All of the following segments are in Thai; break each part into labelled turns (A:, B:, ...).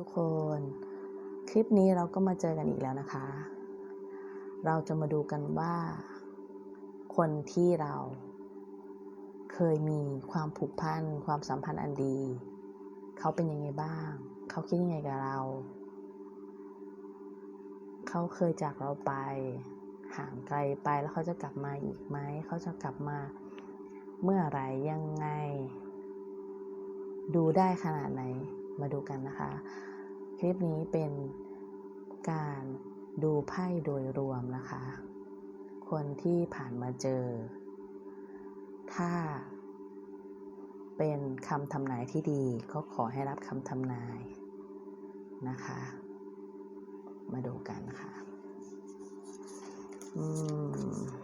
A: ทุกคน คลิปนี้เราก็มาเจอกันอีกแล้วนะคะ เราจะมาดูกันว่า คนที่เรา เคยมีความผูกพันความสัมพันธ์อันดี เขาเป็นยังไงบ้าง เขาคิดยังไงกับเรา เขาเคยจากเราไป ห่างไกลไปแล้วเขาจะกลับมาอีกไหม เขาจะกลับมาเมื่อไหร่ยังไง ดูได้ขนาดไหนมาดูกันนะคะ คลิปนี้เป็นการดูไพ่โดยรวมนะคะ คนที่ผ่านมาเจอ ถ้าเป็นคำทำนายที่ดีก็ขอให้รับคำทำนายนะคะ มาดูกันนะคะอืม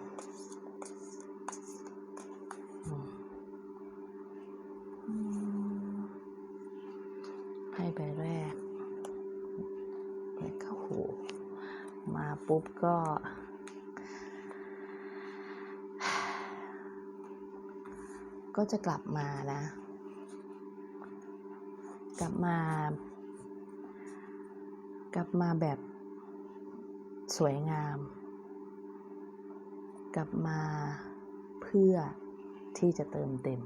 A: เปิดเข้าหูมาปุ๊บก็ ก็จะกลับมานะ กลับมา กลับมาแบบสวยงาม กลับมาเพื่อที่จะเติมเต็ม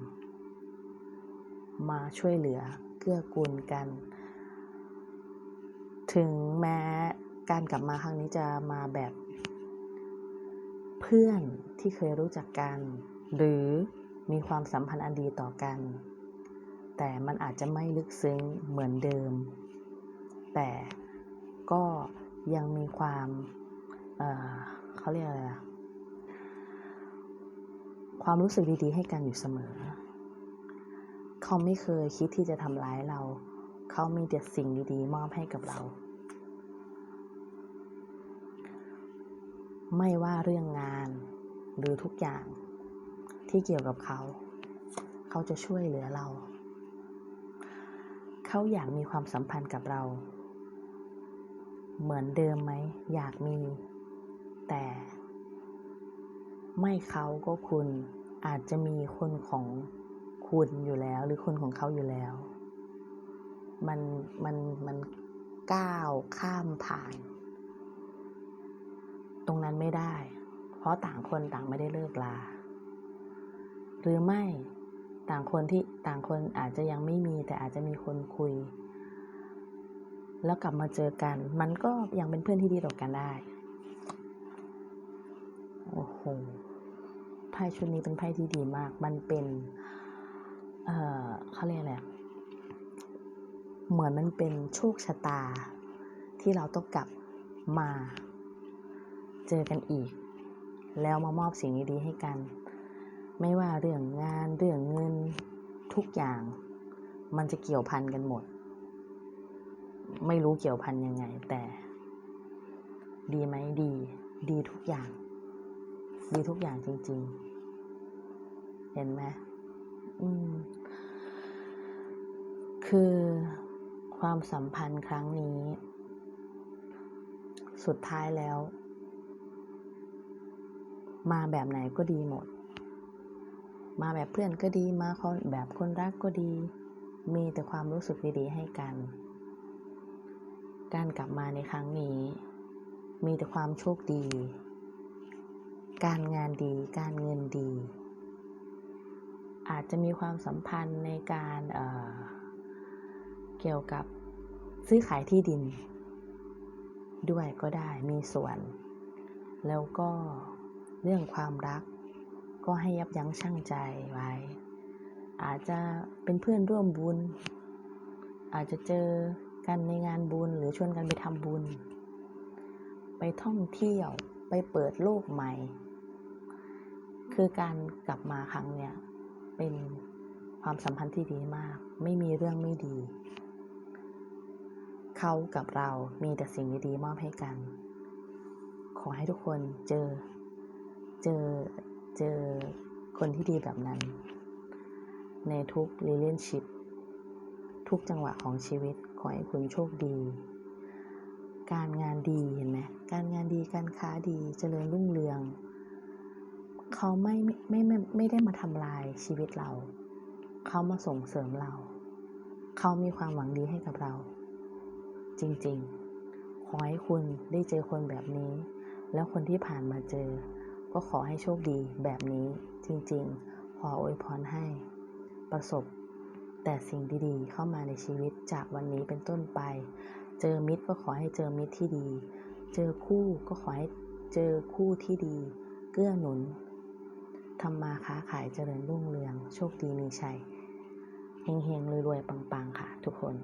A: มาช่วยเหลือเกื้อกูลกัน ถึงแม้การกลับมาครั้งนี้จะมาแบบ เพื่อนที่เคยรู้จักกัน หรือมีความสัมพันธ์อันดีต่อกัน แต่มันอาจจะไม่ลึกซึ้งเหมือนเดิม แต่ก็ยังมีความเเขาเรียกอะไรอะความรู้สึกดีๆ ให้กันอยู่เสมอ เขาไม่เคยคิดที่จะทำร้ายเรา เขามีแต่สิ่งดีๆ มอบให้กับเรา ไม่ว่าเรื่องงานหรือทุกอย่างที่เกี่ยวกับเขา เขาจะช่วยเหลือเรา เขาอยากมีความสัมพันธ์กับเรา เหมือนเดิมไหม อยากมี แต่ ไม่เขาก็คุณอาจจะมีคนของคุณอยู่แล้ว หรือคนของเขาอยู่แล้ว มันมันมันก้าวข้ามผ่าน ตรงนั้นไม่ได้ เพราะต่างคนต่างไม่ได้เลิกลา หรือไม่ต่างคนที่ต่างคนอาจจะยังไม่มีแต่อาจจะมีคนคุย แล้วกลับมาเจอกัน มันก็ยังเป็นเพื่อนที่ดีต่อกันได้โอ้โหไพ่ชุดนี้เป็นไพ่ที่ดีมาก มันเป็น เอ่อเขาเรียกอะไร เหมือนมันเป็นโชคชะตา ที่เราต้องกลับมา เจอกันอีก แล้วมามอบสิ่งดีๆให้กัน ไม่ว่าเรื่องงานเรื่องเงินทุกอย่าง มันจะเกี่ยวพันกันหมด ไม่รู้เกี่ยวพันยังไง แต่ ดีไหมดี ดีทุกอย่าง ดีทุกอย่างจริง ๆ เห็นไหมอืมคือ ความสัมพันธ์ครั้งนี้ สุดท้ายแล้ว มาแบบไหนก็ดีหมด มาแบบเพื่อนก็ดีมาคนแบบคนรักก็ดี มีแต่ความรู้สึกดีๆให้กัน การกลับมาในครั้งนี้ มีแต่ความโชคดี การงานดี การเงินดี อาจจะมีความสัมพันธ์ในการเเกี่ยวกับซื้อขายที่ดิน ด้วยก็ได้มีส่วน แล้วก็เรื่องความรัก ก็ให้ยับยั้งชั่งใจไว้ อาจจะเป็นเพื่อนร่วมบุญ อาจจะเจอกันในงานบุญหรือชวนกันไปทำบุญ ไปท่องเที่ยวไปเปิดโลกใหม่ คือการกลับมาครั้งเนี้ยเป็นความสัมพันธ์ที่ดีมาก ไม่มีเรื่องไม่ดี เขากับเรามีแต่สิ่งดีๆมอบให้กัน ขอให้ทุกคนเจอ เจอ เจอคนที่ดีแบบนั้น ในทุก relationship ทุกจังหวะของชีวิต ขอให้คุณโชคดี การงานดีเห็นไหมการงานดีการค้าดีเจริญรุ่งเรือง เขาไม่ไม่ไม่ไม่ได้มาทำลายชีวิตเรา เขามาส่งเสริมเรา เขามีความหวังดีให้กับเรา จริงๆ ขอให้คุณได้เจอคนแบบนี้ แล้วคนที่ผ่านมาเจอ ก็ขอให้โชคดีแบบนี้จริงๆ ขออวยพรให้ ประสบ แต่สิ่งดีๆ เข้ามาในชีวิตจากวันนี้เป็นต้นไป เจอมิตรก็ขอให้เจอมิตรที่ดี เจอคู่ก็ขอให้เจอคู่ที่ดี เกื้อหนุนทำมาค้าขายเจริญรุ่งเรือง โชคดีมีชัยเฮงๆรวยๆปังๆ ค่ะ ทุกคน